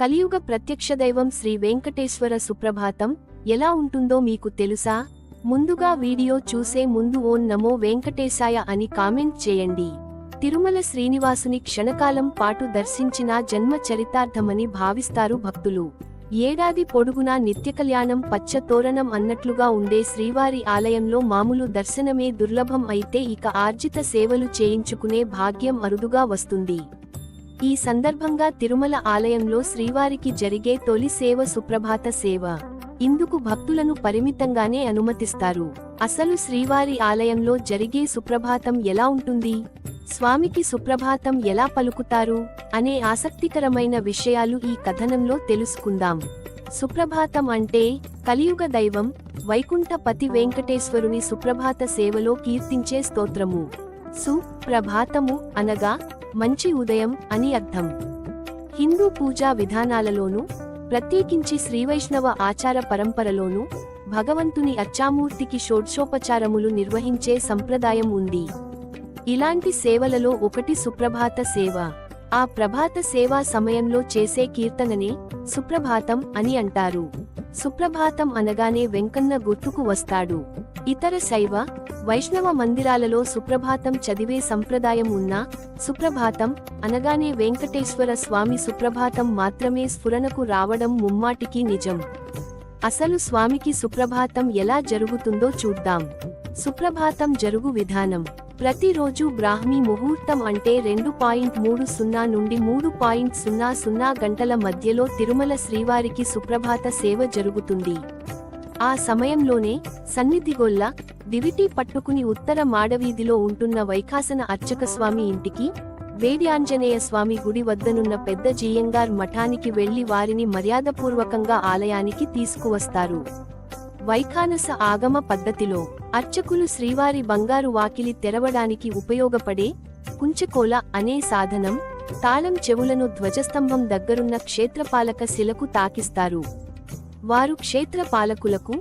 కలియుగ ప్రత్యక్ష దైవం శ్రీ వెంకటేశ్వర సుప్రభాతం ఎలా ఉంటుందో మీకు తెలుసా? ముందుగా వీడియో చూసే ముందు ఓం నమో వెంకటేశాయ అని కామెంట్ చేయండి. తిరుమల శ్రీనివాసుని క్షణకాలం పాటు దర్శించిన జన్మ చరితార్థమని భావిస్తారు భక్తులు. ఏడాది పొడుగునా నిత్యకల్యాణం పచ్చ తోరణం అన్నట్లుగా ఉండే శ్రీవారి ఆలయంలో మామూలు దర్శనమే దుర్లభం అయితే ఇక ఆర్జిత సేవలు చేయించుకునే భాగ్యం అరుదుగా వస్తుంది. ఈ సందర్భంగా తిరుమల ఆలయంలో శ్రీవారికి జరిగే తొలి సేవ సుప్రభాత సేవ. ఇందుకు భక్తులను పరిమితంగానే అనుమతిస్తారు. అసలు శ్రీవారి ఆలయంలో జరిగే సుప్రభాతం ఎలా ఉంటుంది? స్వామికి సుప్రభాతం ఎలా పలుకుతారు? అనే ఆసక్తికరమైన విషయాలు ఈ కథనంలో తెలుసుకుందాం. సుప్రభాతం అంటే కలియుగ దైవం వైకుంఠపతి వెంకటేశ్వరుని సుప్రభాత సేవలో కీర్తించే స్తోత్రము. సుప్రభాతము అనగా మంచి ఉదయం అని అర్థం. హిందూ పూజా విధానాలలోనూ ప్రత్యేకించి శ్రీవైష్ణవ ఆచార పరంపరలోనూ భగవంతుని అచ్చామూర్తికి షోడ్షోపచారములు నిర్వహించే సంప్రదాయం ఉంది. ఇలాంటి సేవలలో ఒకటి సుప్రభాత సేవ. ఆ ప్రభాత సేవా సమయంలో చేసే కీర్తననే సుప్రభాతం అని అంటారు. సుప్రభాతం అనగానే వెంకన్న గుర్తుకు వస్తాడు. ఇతర శైవ వైష్ణవ మందిరాలలో సుప్రభాతం చదివే సంప్రదాయం ఉన్నా సుప్రభాతం అనగానే వెంకటేశ్వర స్వామి సుప్రభాతం మాత్రమే స్ఫురణకు రావడం ముమ్మాటికి నిజం. అసలు స్వామికి సుప్రభాతం ఎలా జరుగుతుందో చూద్దాం. సుప్రభాతం జరుగు విధానం. ప్రతిరోజు బ్రాహ్మీ ముహూర్తం అంటే రెండు పాయింట్ మూడు సున్నా నుండి మూడు పాయింట్ సున్నా సున్నా గంటల మధ్యలో తిరుమల శ్రీవారికి సుప్రభాత సేవ జరుగుతుంది. ఆ సమయంలోనే సన్నిధిగొల్ల దివిటీ పట్టుకుని ఉత్తర మాడవీధిలో ఉంటున్న వైఖాసన అర్చకస్వామి ఇంటికి వేడి స్వామి గుడి వద్దనున్న పెద్ద జీయంగార్ మఠానికి వెళ్ళి వారిని మర్యాదపూర్వకంగా ఆలయానికి తీసుకువస్తారు. వైఖానస ఆగమ పద్ధతిలో అర్చకులు శ్రీవారి బంగారు వాకిలి తెరవడానికి ఉపయోగపడే కుంచకోల అనే సాధనం తాళం చెవులను ధ్వజస్తంభం దగ్గరున్న క్షేత్రపాలక శిలకు తాకిస్తారు. వారు క్షేత్రపాలకులకు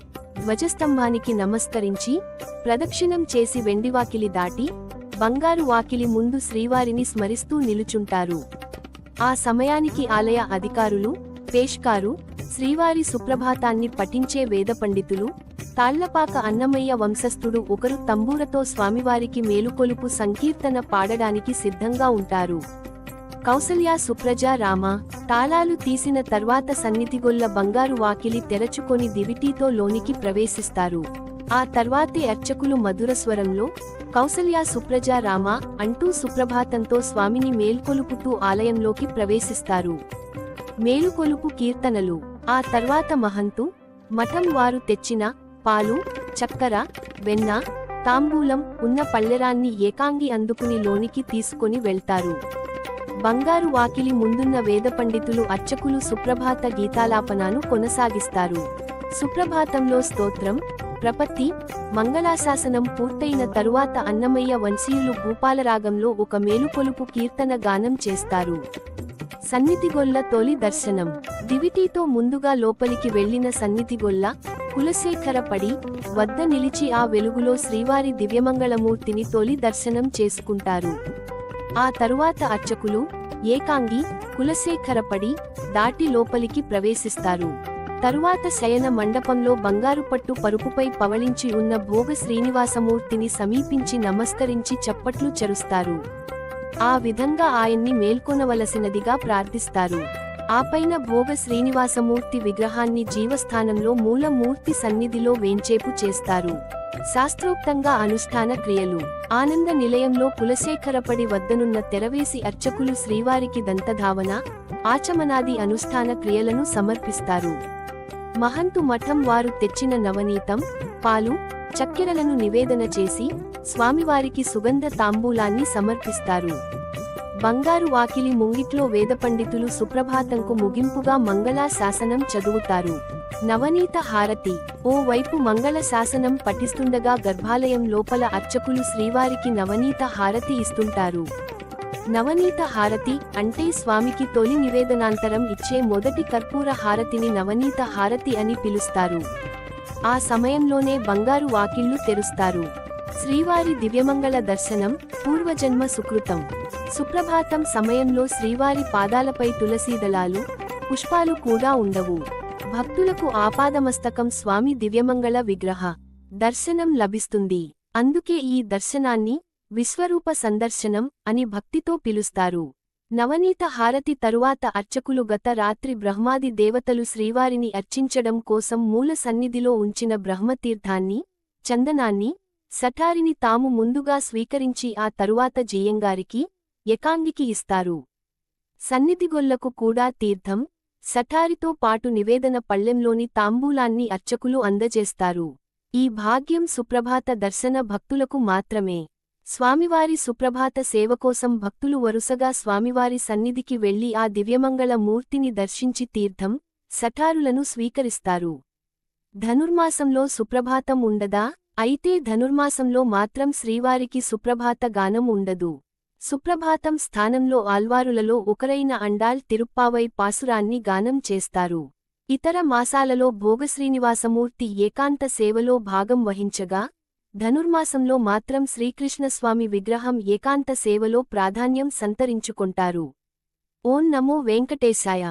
ధ్వజస్తంభానికి నమస్కరించి ప్రదక్షిణం చేసి వెండివాకిలి దాటి బంగారు వాకిలి ముందు శ్రీవారిని స్మరిస్తూ నిలుచుంటారు. ఆ సమయానికి ఆలయ అధికారులు పేష్కారు శ్రీవారి సుప్రభాతాన్ని పఠించే వేద పండితులు తాళ్ళపాక అన్నమయ్య వంశస్థుడు ఒకరు తంబూరతో స్వామివారికి మేలుకొలుపు సంకీర్తన పాడడానికి సిద్ధంగా ఉంటారు. కౌసల్య సుప్రజ రామ తాళాలు తీసిన తర్వాత సన్నిధిగొల్ల బంగారు వాకిలి తెరచుకొని దివిటీతో లోనికి ప్రవేశిస్తారు. ఆ తర్వాతే అర్చకులు మధుర స్వరంలో కౌసల్య సుప్రజ రామ అంటూ సుప్రభాతంతో స్వామిని మేల్కొలుపుతూ ఆలయంలోకి ప్రవేశిస్తారు. మేలుకొలుపు కీర్తనలు. ఆ తర్వాత మహంతు మఠం వారు తెచ్చిన పాలు చక్కెర వెన్న తాంబూలం ఉన్న పళ్ళెరాన్ని ఏకాంగి అందుకుని లోనికి తీసుకొని వెళ్తారు. బంగారు వాకిలి ముందున్న వేద పండితులు అర్చకులు సుప్రభాత గీతాలాపనాను కొనసాగిస్తారు. సుప్రభాతంలో స్తోత్రం ప్రపత్తి మంగళాశాసనం పూర్తయిన తరువాత అన్నమయ్య వంశీయులు భూపాలరాగంలో ఒక మేలుకొలుపు కీర్తన గానం చేస్తారు. సన్నిధిగొల్ల తొలి దర్శనం. దివిటీతో ముందుగా లోపలికి వెళ్ళిన సన్నిధిగొల్ల కులశేఖర పడి వద్ద నిలిచి ఆ వెలుగులో శ్రీవారి దివ్యమంగళమూర్తిని తొలి దర్శనం చేసుకుంటారు. ఆ తరువాత అర్చకులు ఏకాంగి కులశేఖరపడి దాటి లోపలికి ప్రవేశిస్తారు. తరువాత శయన మండపంలో బంగారు పట్టు పరుపుపై పవళించి ఉన్న భోగ శ్రీనివాసమూర్తిని సమీపించి నమస్కరించి చప్పట్లు చరుస్తారు. ఆ విధంగా ఆయన్ని మేల్కొనవలసినదిగా ప్రార్థిస్తారు. ఆపైన భోగ శ్రీనివాసమూర్తి విగ్రహాన్ని జీవస్థానంలో మూలమూర్తి సన్నిధిలో వేంచేపు చేస్తారు. శాస్త్రోక్తంగా అనుష్ఠాన క్రియలు. ఆనంద నిలయంలో కులశేఖరపడి వద్దనున్న తెరవేసి అర్చకులు శ్రీవారికి దంతధావన ఆచమనాది అనుష్ఠాన క్రియలను సమర్పిస్తారు. మహంతు మఠం వారు తెచ్చిన నవనీతం పాలు చక్కెరలను నివేదన చేసి స్వామివారికి సుగంధ తాంబూలాన్ని సమర్పిస్తారు. బంగారు వాకిలి ముంగిట్లో వేద పండితులు సుప్రభాతంకు ముగింపుగా మంగళా శాసనం చదువుతారు. నవనీత హారతి. ఓ వైపు మంగళ శాసనం పఠిస్తుండగా గర్భాలయం లోపల అర్చకులు శ్రీవారికి నవనీత హారతి ఇస్తుంటారు. నవనీత హారతి అంటే స్వామికి తొలి నివేదనాంతరం ఇచ్చే మొదటి కర్పూర హారతిని నవనీత హారతి అని పిలుస్తారు. ఆ సమయంలోనే బంగారు వాకిళ్ళు తెరుస్తారు. శ్రీవారి దివ్యమంగళ దర్శనం పూర్వజన్మ సుకృతం. సుప్రభాతం సమయంలో శ్రీవారి పాదాలపై తులసీదళాలు పుష్పాలు కూడా ఉండవు. భక్తులకు ఆపాదమస్తకం స్వామి దివ్యమంగళ విగ్రహ దర్శనం లభిస్తుంది. అందుకే ఈ దర్శనాన్ని విశ్వరూప సందర్శనం అని భక్తితో పిలుస్తారు. నవనీత హారతి తరువాత అర్చకులు గత రాత్రి బ్రహ్మాది దేవతలు శ్రీవారిని అర్చించడం కోసం మూల సన్నిధిలో ఉంచిన బ్రహ్మతీర్థాన్ని చందనాన్ని సఠారిని తాము ముందుగా స్వీకరించి ఆ తరువాత జీయంగారికి ఎకాంగికి ఇస్తారు. సన్నిధిగొల్లకు కూడా తీర్థం సఠారితో పాటు నివేదన పళ్ళెంలోని తాంబూలాన్ని అర్చకులు అందజేస్తారు. ఈ భాగ్యం సుప్రభాత దర్శన భక్తులకు మాత్రమే. స్వామివారి సుప్రభాత సేవకోసం భక్తులు వరుసగా స్వామివారి సన్నిధికి వెళ్ళి ఆ దివ్యమంగళ మూర్తిని దర్శించి తీర్థం సఠారులను స్వీకరిస్తారు. ధనుర్మాసంలో సుప్రభాతం ఉండదా? అయితే ధనుర్మాసంలో మాత్రం శ్రీవారికి సుప్రభాత గానం ఉండదు. సుప్రభాతం స్థానంలో ఆల్వారులలో ఒకరైన అండాల్ తిరుప్పావై పాసురాన్ని గానం చేస్తారు. ఇతర మాసాలలో భోగశ్రీనివాసమూర్తి ఏకాంత సేవలో భాగం వహించగా ధనుర్మాసంలో మాత్రం శ్రీకృష్ణస్వామి విగ్రహం ఏకాంత సేవలో ప్రాధాన్యం సంతరించుకుంటారు. ఓం నమో వెంకటేశాయ.